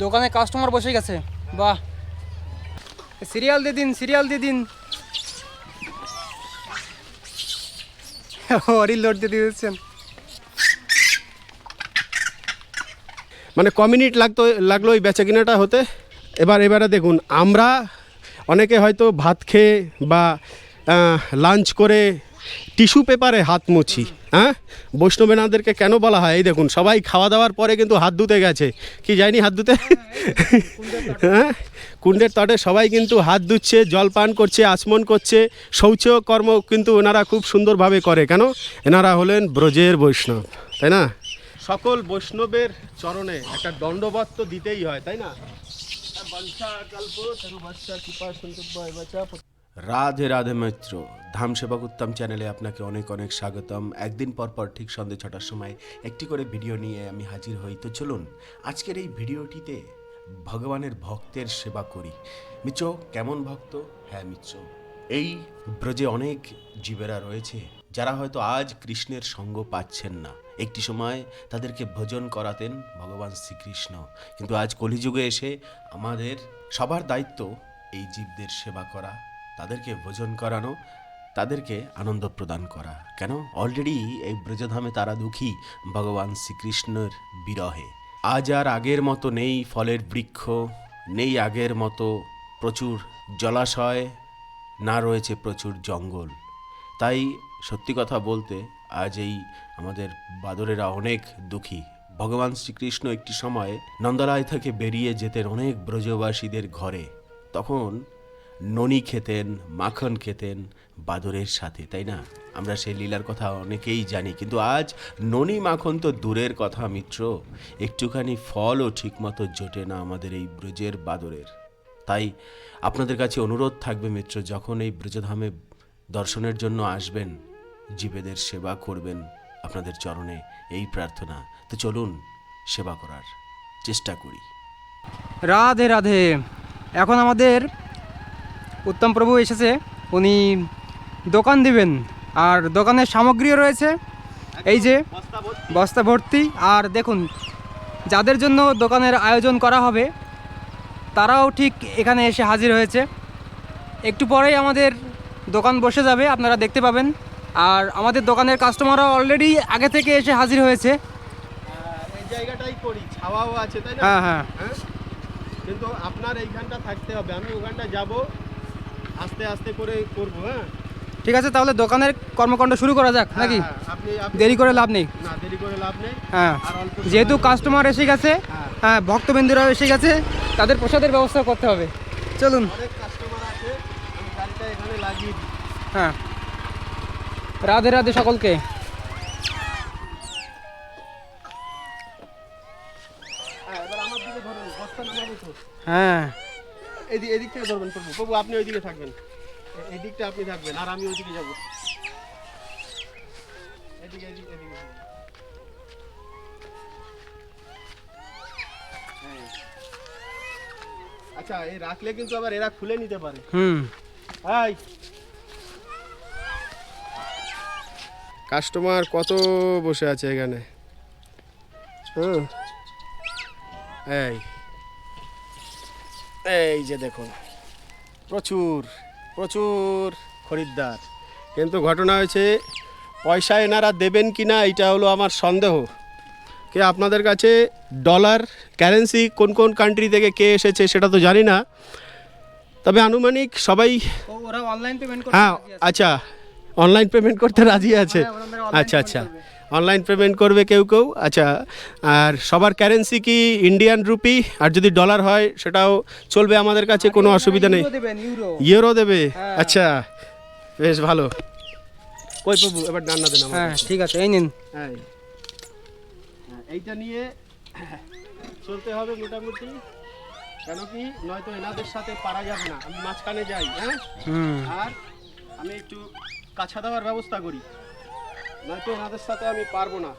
দোকানে কাস্টমার বসে গেছে। বাহ। সিরিয়াল দিয়ে দিন, সিরিয়াল দিয়ে দিন। হরি লোড দিয়ে দিয়েছেন মানে ক মিনিট লাগতো, লাগল ওই বেচা কিনাটা হতে? এবার, এবারে দেখুন, আমরা অনেকে হয়তো ভাত খেয়ে বা লাঞ্চ করে টিস্যু পেপারে হাত মুছি হ্যাঁ? বৈষ্ণবেনাদেরকে কেন বলা হয়? এই দেখুন, সবাই খাওয়া দাওয়ার পরে কিন্তু হাত ধুতে গেছে। কি যায়নি হাত ধুতে? হ্যাঁ? কুণ্ডের তটে সবাই কিন্তু হাত ধুচ্ছে, জল পান করছে, আচমন করছে শৌচ কর্ম কিন্তু ওনারা খুব সুন্দরভাবে করে। কেন? এনারা হলেন ব্রজের বৈষ্ণব, তাই না? সকল বৈষ্ণবের চরণে একটা দণ্ডবত তো দিতেই হয়, তাই না? রাধে রাধে মিত্র ধাম সেবক উত্তম চ্যানেলে আপনাকে অনেক অনেক স্বাগতম। একদিন পর পর ঠিক সন্ধ্যে ছটার সময় একটি করে ভিডিও নিয়ে আমি হাজির হই। তো চলুন, আজকের এই ভিডিওটিতে ভগবানের ভক্তের সেবা করি। মিত্র, কেমন ভক্ত? হ্যাঁ মিত্র। এই ব্রজে অনেক জীবেরা রয়েছে, যারা হয়তো আজ কৃষ্ণের সঙ্গ পাচ্ছেন না। একটি সময় তাদেরকে ভোজন করাতেন ভগবান শ্রীকৃষ্ণ। কিন্তু আজ কলিযুগে এসে আমাদের সবার দায়িত্ব এই জীবদের সেবা করা। তাদেরকে ভোজন করানো, তাদেরকে আনন্দ প্রদান করা। কেন? অলরেডি এই ব্রজধামে তারা দুঃখী, ভগবান শ্রীকৃষ্ণের বিরহে। আজ আর আগের মতো নেই ফলের বৃক্ষ, নেই আগের মতো প্রচুর জলাশয়, না রয়েছে প্রচুর জঙ্গল। তাই সত্যি কথা বলতে আজ এই আমাদের বাদরেরা অনেক দুঃখী। ভগবান শ্রীকৃষ্ণ একটি সময় নন্দালয় থেকে বেরিয়ে যেতেন অনেক ব্রজবাসীদের ঘরে। তখন ননি খেতেন, মাখন খেতেন, বাদরের সাথে, তাই না? আমরা সেই লীলার কথা অনেকেই জানি, কিন্তু আজ ননি মাখন তো দূরের কথা, মিত্র। একটুখানি ফলও ঠিকমতো জোটে না আমাদের এই ব্রজের বাদরের। তাই আপনাদের কাছে অনুরোধ থাকবে, মিত্র, যখন এই ব্রজধামে দর্শনের জন্য আসবেন, জীবেদের সেবা করবেন আপনাদের চরণে এই প্রার্থনা। তো চলুন, সেবা করার চেষ্টা করি। রাধে রাধে। এখন আমাদের উত্তম প্রভু এসেছে উনি দোকান দিবেন। আর দোকানের সামগ্রীও রয়েছে এই যে বস্তা ভর্তি। আর দেখুন যাদের জন্য দোকানের আয়োজন করা হবে তারাও ঠিক এখানে এসে হাজির হয়েছে। একটু পরেই আমাদের দোকান বসে যাবে আপনারা দেখতে পাবেন। আর আমাদের দোকানের কাস্টমারও অলরেডি আগে থেকে এসে হাজির হয়েছে। এই জায়গাটাই করি ছাওয়াও আছে তাই হ্যাঁ হ্যাঁ। হ্যাঁ? কিন্তু আপনার এইখানটা থাকতে হবে আমি ওখানটা যাব আস্তে আস্তে করে করব হ্যাঁ? ঠিক আছে তাহলে দোকানের কর্মকাণ্ড শুরু করা যাক নাকি? হ্যাঁ, আপনি আপনি- দেরি করে লাভ নেই। না দেরি করে লাভ নেই। হ্যাঁ যেহেতু কাস্টমার এসে গেছে হ্যাঁ। হ্যাঁ ভক্তবিন্দুরাও এসে গেছে তাদের প্রসাদের ব্যবস্থা করতে হবে। চলুন। হ্যাঁ। রাধে রাধে সকলকে। হ্যাঁ। এদিক এদিক থেকে ধরবেন প্রভু। প্রভু আপনি ওইদিকে থাকবেন। এ- এই দিকটা আপনি থাকবেন আর আমি ওইদিকে যাব। এদিকে এদিকে এদিকে হ্যাঁ। আচ্ছা এই রাখলে কিন্তু আবার এরা খুলে নিতে পারে। হুম। হাই। কাস্টমার কত বসে আছে এখানে? হুম। এই। এই যে দেখুন প্রচুর প্রচুর খরিদ্দার। কিন্তু ঘটনা হয়েছে পয়সা এনারা দেবেন কি না এটা হলো আমার সন্দেহ। কে আপনাদের কাছে ডলার কারেন্সি কোন কোন কান্ট্রি থেকে কে এসেছে সেটা তো জানি না। তবে আনুমানিক সবাই ওরা অনলাইন পেমেন্ট হ্যাঁ আচ্ছা অনলাইন পেমেন্ট করতে রাজি আছে। হ্যাঁ, আচ্ছা আচ্ছা। অনলাইন পেমেন্ট করবে কেউ কেউ? আচ্ছা আর সবার কারেন্সি কি ইন্ডিয়ান রুপি আর যদি ডলার হয় সেটাও চলবে আমাদের কাছে কোনো অসুবিধা নেই। ইউরো দেবে? হ্যাঁ। আচ্ছা বেশ ভালো। কই প্রভু এবার ডান্না দেন হ্যাঁ ঠিক আছে এই নিন। হ্যাঁ এইটা নিয়ে চলতে হবে মোটামুটি। কেন কি? নয়তো এনাদের সাথে পারা যাবে না। আমি মাঝখানে যাই হ্যাঁ? আর আমি একটু কাছা দেওয়ার ব্যবস্থা করি। নয়তো এনাদের সাথে আমি পারব না?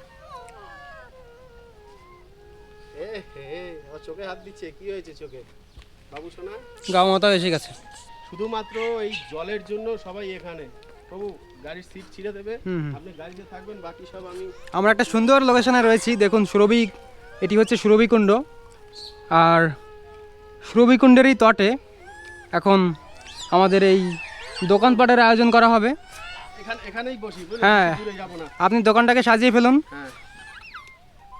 এ হে ও চোখে হাত দিচ্ছে কি হয়েছে চোখে? বাবু সোনা গাঁও মাতাও এসে গেছে। শুধুমাত্র এই জলের জন্য সবাই এখানে। প্রভু গাড়ির সিট ছিঁড়ে দেবে। আপনি গাড়িতে থাকবেন বাকি সব আমি আমরা একটা সুন্দর লোকেশনে রয়েছি। দেখুন সুরভি এটি হচ্ছে সুরভি কুণ্ড আর সুরভিকুণ্ডেরই তটে এখন আমাদের এই দোকানপাটের আয়োজন করা হবে। হ্যাঁ। আপনি দোকানটাকে সাজিয়ে ফেলুন। হ্যাঁ।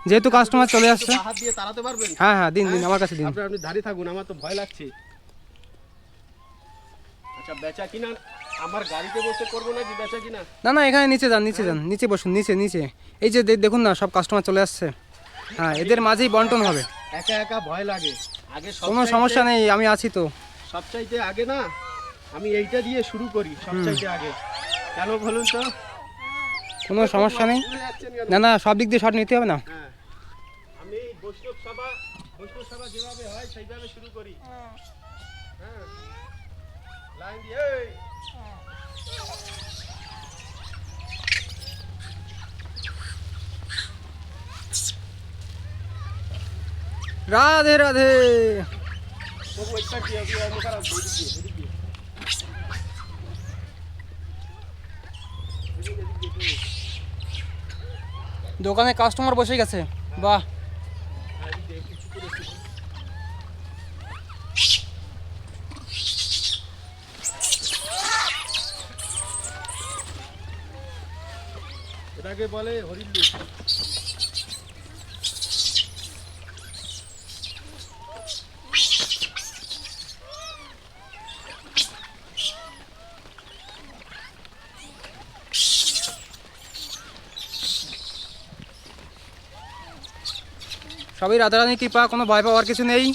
যেহেতু কাস্টমার চলে আসছে। হাত দিয়ে তাড়াতে পারবেন? হ্যাঁ হ্যাঁ দিন দিন আমার কাছে দিন। আপনি আপনি দাঁড়িয়ে থাকুন আমার তো ভয় লাগছে। আচ্ছা বেচা কিনা? আমার গাড়িতে বসে করব নাকি বেচা কিনা? না না এখানে নিচে যান নিচে যান নিচে বসুন নিচে নিচে। এই যে দেখুন না সব কাস্টমার চলে আসছে। হ্যাঁ এদের মাঝেই বন্টন হবে। একা একা ভয় লাগে। আগে কোনো সমস্যা নেই আমি আছি তো। সবচাইতে আগে না আমি এইটা দিয়ে শুরু করি সবচাইতে আগে। কেন বলুন তো? কোনো সমস্যা নেই? না না সব দিক দিয়ে শট নিতে হবে না। হ্যাঁ। আমি বৈষ্ণব সভা বৈষ্ণব সভা যেভাবে হয় সেইভাবে শুরু করি। হ্যাঁ। লাইন দিয়ে। রাধে রাধে তবু একটা কি হবে আমি খারাপ এদিক দিয়ে এদিক দিয়ে দোকানে কাস্টমার বসে গেছে। বাহ। এটাকে বলে হরিদ্দু সবই রাধারানীর কৃপা কোনো ভয় পাওয়ার কিছু নেই।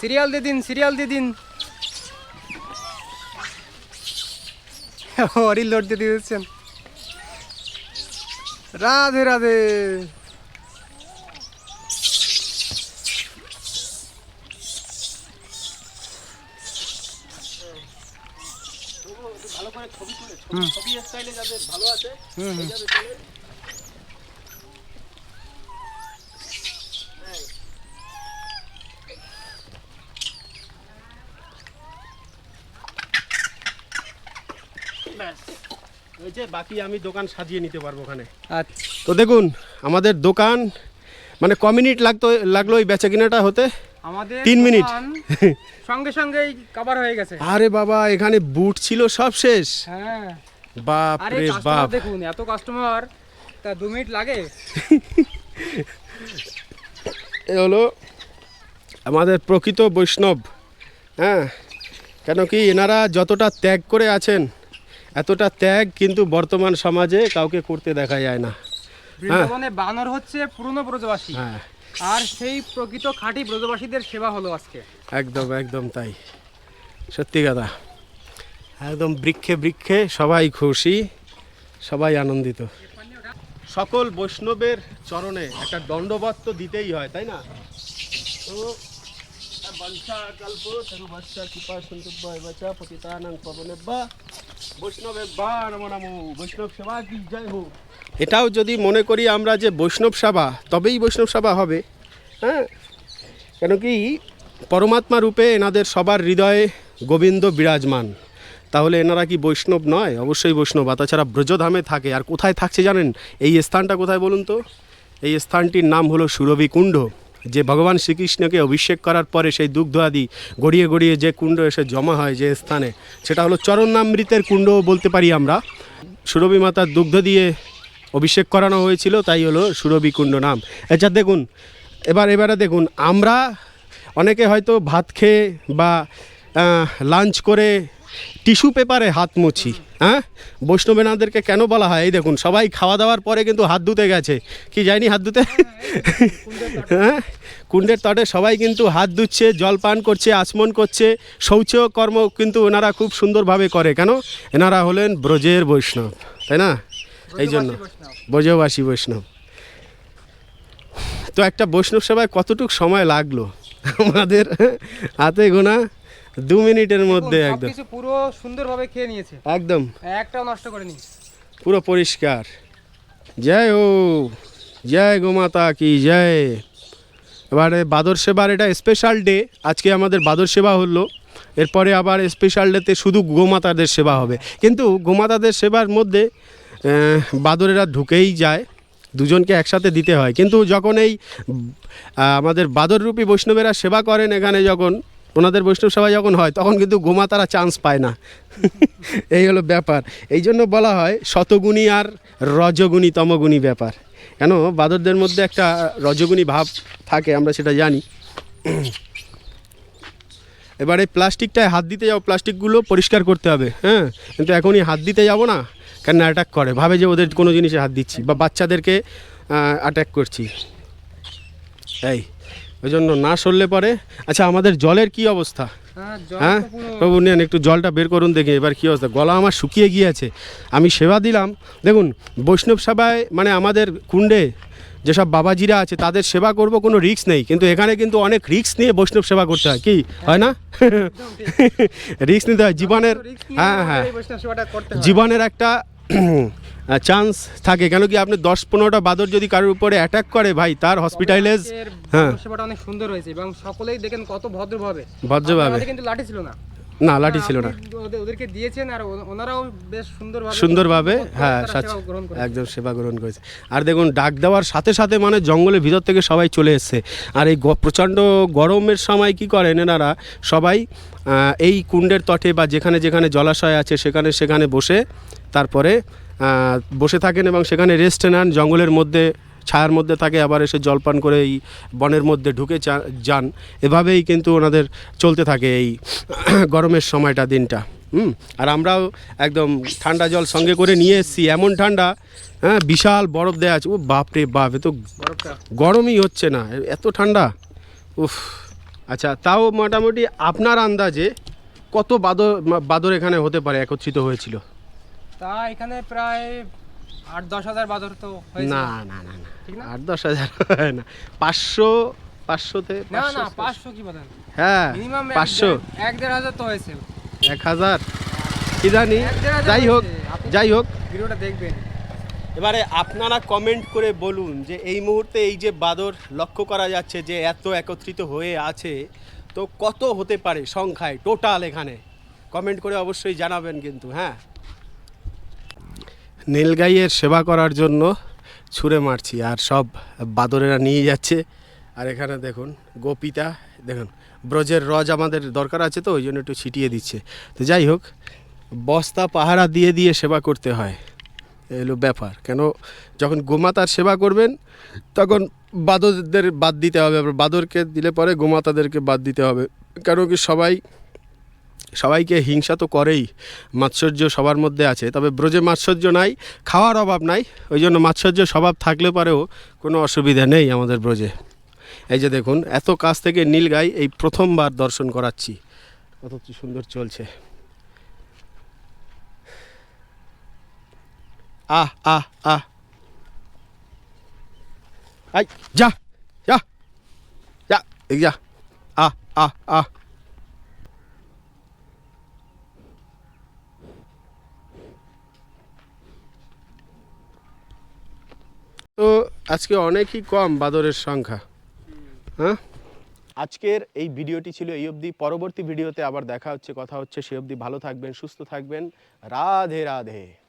সিরিয়াল দিয়ে দিন সিরিয়াল দিয়ে দিন। হরি লোড দিয়ে দিয়েছেন। রাধে রাধে। ভালো করে ছবি তুলে ছবি স্টাইলে যাদের ভালো আছে হুম হুম যাবে চলে ব্যাস হয়েছে বাকি আমি দোকান সাজিয়ে নিতে পারব ওখানে। আচ্ছা। তো দেখুন আমাদের দোকান মানে ক মিনিট লাগতো লাগল এই বেচা কিনাটা হতে? আমাদের তিন মিনিট। সঙ্গে সঙ্গেই কভার হয়ে গেছে। আরে বাবা এখানে বুট ছিল সব শেষ। হ্যাঁ। বাপ রে বাপ। দেখুন এত কাস্টমার তা দু মিনিট লাগে? এ হলো আমাদের প্রকৃত বৈষ্ণব হ্যাঁ? কেন কি এনারা যতটা ত্যাগ করে আছেন এতটা ত্যাগ কিন্তু বর্তমান সমাজে কাউকে করতে দেখা যায় না। বৃন্দাবনে বানর হচ্ছে পুরনো ব্রজবাসী। হ্যাঁ। আর সেই প্রকৃত খাঁটি ব্রজবাসীদের সেবা হলো আজকে। একদম একদম তাই। সত্যি কথা। একদম বৃক্ষে বৃক্ষে সবাই খুশি সবাই আনন্দিত। সকল বৈষ্ণবের চরণে একটা দণ্ডবত তো দিতেই হয় তাই না? তো এটাও যদি মনে করি আমরা যে বৈষ্ণব সেবা, তবেই বৈষ্ণব সেবা হবে। হ্যাঁ? কেন কি পরমাত্মা রূপে এনাদের সবার হৃদয়ে গোবিন্দ বিরাজমান। তাহলে এনারা কি বৈষ্ণব নয়? অবশ্যই বৈষ্ণব। আর তাছাড়া ব্রজধামে থাকে। আর কোথায় থাকছে জানেন? এই স্থানটা কোথায় বলুন তো? এই স্থানটির নাম হলো সুরভি কুণ্ড যে ভগবান শ্রীকৃষ্ণকে অভিষেক করার পরে সেই দুগ্ধ আদি গড়িয়ে গড়িয়ে যে কুণ্ড এসে জমা হয় যে স্থানে, সেটা হলো চরণামৃতের কুণ্ড বলতে পারি আমরা। সুরভি মাতার দুগ্ধ দিয়ে অভিষেক করানো হয়েছিল, তাই হলো সুরভি কুণ্ড নাম। আচ্ছা দেখুন, এবার, এবারে দেখুন, আমরা অনেকে হয়তো ভাত খেয়ে বা লাঞ্চ করে টিস্যু পেপারে হাত মুছি হ্যাঁ? বৈষ্ণবেনাদেরকে কেন বলা হয়? এই দেখুন, সবাই খাওয়া দাওয়ার পরে কিন্তু হাত ধুতে গেছে। কি যায়নি হাত ধুতে? হ্যাঁ? কুণ্ডের তটে সবাই কিন্তু হাত ধুচ্ছে, জল পান করছে, আচমন করছে শৌচ কর্ম কিন্তু ওনারা খুব সুন্দরভাবে করে। কেন? এনারা হলেন ব্রজের বৈষ্ণব, তাই না? এই জন্য। ব্রজবাসী বৈষ্ণব। তো একটা বৈষ্ণব সেবায় কতটুকু সময় লাগল? আমাদের হাতে গোনা দু মিনিটের মধ্যে একদম। সবকিছু পুরো সুন্দরভাবে খেয়ে নিয়েছে। একদম। একটাও নষ্ট করেনি পুরো পরিষ্কার। জয় ও জয় গোমাতা কি জয়। এবারে বাদর সেবার এটা স্পেশাল ডে আজকে আমাদের বাদর সেবা হলো। এরপরে আবার স্পেশাল ডেতে শুধু গোমাতাদের সেবা হবে। কিন্তু গোমাতাদের সেবার মধ্যে বাদরেরা ঢুকেই যায়। দুজনকে একসাথে দিতে হয়। কিন্তু যখন এই আমাদের বাদররূপী বৈষ্ণবেরা সেবা করেন এখানে যখন ওনাদের বৈষ্ণব সেবা যখন হয়, তখন কিন্তু গোমা তারা চান্স পায় না। এই হলো ব্যাপার। এই জন্য বলা হয়, শতগুণী আর রজগুণী তমগুণী ব্যাপার। কেন? বাদরদের মধ্যে একটা রজগুণী ভাব থাকে, আমরা সেটা জানি। এবারে প্লাস্টিকটায় হাত দিতে যাও, প্লাস্টিকগুলো পরিষ্কার করতে হবে হ্যাঁ? কিন্তু এখনই হাত দিতে যাব না, কেন অ্যাটাক করে? ভাবে যে ওদের কোনো জিনিসে হাত দিচ্ছি, বা বাচ্চাদেরকে অ্যাটাক করছি। এই ওই জন্য না সরলে পরে। আচ্ছা আমাদের জলের কি অবস্থা? হ্যাঁ হ্যাঁ? প্রভু নেন একটু জলটা বের করুন দেখি এবার কী অবস্থা? গলা আমার শুকিয়ে গিয়েছে। আমি সেবা দিলাম। দেখুন বৈষ্ণব সেবায় মানে আমাদের কুণ্ডে যেসব বাবাজিরা আছে তাদের সেবা করব কোনো রিস্ক নেই। কিন্তু এখানে কিন্তু অনেক রিস্ক নিয়ে বৈষ্ণব সেবা করতে হয়। কি? হয় না? রিস্ক নিতে হয়। জীবনের হ্যাঁ হ্যাঁ। হয়। জীবনের একটা চান্স থাকে। কেন কি আপনি দশ পনেরোটা বাদর যদি কারোর উপরে অ্যাটাক করে ভাই তার হসপিটালাইজ হ্যাঁ। সেবাটা অনেক সুন্দর হয়েছে এবং সকলেই দেখেন কত ভদ্রভাবে। ভদ্রভাবে। কিন্তু লাঠি ছিল না। না লাঠি ছিল না। ওদেরকে দিয়েছেন আর ওনারাও বেশ সুন্দরভাবে সুন্দরভাবে হ্যাঁ একদম সেবা গ্রহণ করেছে। আর দেখুন ডাক দেওয়ার সাথে সাথে মানে জঙ্গলের ভিতর থেকে সবাই চলে এসছে। আর এই প্রচণ্ড গরমের সময় কি করেন এনারা? সবাই এই কুণ্ডের তটে বা যেখানে যেখানে জলাশয় আছে সেখানে সেখানে বসে তারপরে বসে থাকেন এবং সেখানে রেস্ট নেন জঙ্গলের মধ্যে ছায়ার মধ্যে থাকে আবার এসে জলপান করে এই বনের মধ্যে ঢুকে যান। এভাবেই কিন্তু ওনাদের চলতে থাকে এই গরমের সময়টা দিনটা। হুম? আর আমরাও একদম ঠান্ডা জল সঙ্গে করে নিয়ে এসেছি। এমন ঠান্ডা হ্যাঁ বিশাল বরফ দেওয়া আছে। ও বাপরে বাপ এ তো গরমই হচ্ছে না। এত ঠান্ডা। উফ। আচ্ছা তাও মোটামুটি আপনার আন্দাজে কত বাদর বাদর এখানে হতে পারে একত্রিত হয়েছিল? তা এখানে প্রায় আট দশ হাজার বাদর তো হয়েছে। না না না না। আট দশ হাজার হয় না। পাঁচশো পাঁচশোতে না না পাঁচশো? কি বলেন? হ্যাঁ মিনিমাম পাঁচশো। এক দেড় হাজার তো হয়েছে। এক হাজার। কি জানি? যাই হোক যাই হোক। ভিডিওটা দেখবেন। এবারে আপনারা কমেন্ট করে বলুন যে এই মুহূর্তে এই যে বাদর লক্ষ্য করা যাচ্ছে যে এত একত্রিত হয়ে আছে তো কত হতে পারে সংখ্যায় টোটাল এখানে? কমেন্ট করে অবশ্যই জানাবেন কিন্তু হ্যাঁ। নীলগাইয়ের সেবা করার জন্য ছুঁড়ে মারছি, আর সব বাদরেরা নিয়ে যাচ্ছে। আর এখানে দেখুন, গোপিতা, দেখুন, ব্রজের রজ আমাদের দরকার আছে তো, ওই জন্য একটু ছিটিয়ে দিচ্ছে। তো যাই হোক, বস্তা, পাহারা দিয়ে দিয়ে সেবা করতে হয়। এলো ব্যাপার। কেন, যখন গোমাতার সেবা করবেন, তখন বাদরদের বাদ দিতে হবে। বাদরকে দিলে পরে গোমাতাদেরকে বাদ দিতে হবে। কেন কি সবাই সবাইকে হিংসা তো করেই মাৎসর্য সবার মধ্যে আছে। তবে ব্রজে মাৎসর্য নাই, খাওয়ার অভাব নাই ওই জন্য মাৎসর্য স্বভাব থাকলে পরেও কোনো অসুবিধা নেই আমাদের ব্রজে। এই যে দেখুন, এত কাছ থেকে নীলগাই এই প্রথমবার দর্শন করাচ্ছি। কত কি সুন্দর চলছে। আহ আহ আহ। আই, যা যা। যা যা। আহ আহ আহ। তো আজকে অনেকই কম বাদরের সংখ্যা। হ্যাঁ? আজকের এই ভিডিওটি ছিল এই অবধি। পরবর্তী ভিডিওতে আবার দেখা হচ্ছে, কথা হচ্ছে। সে অবধি ভালো থাকবেন, সুস্থ থাকবেন। রাধে রাধে।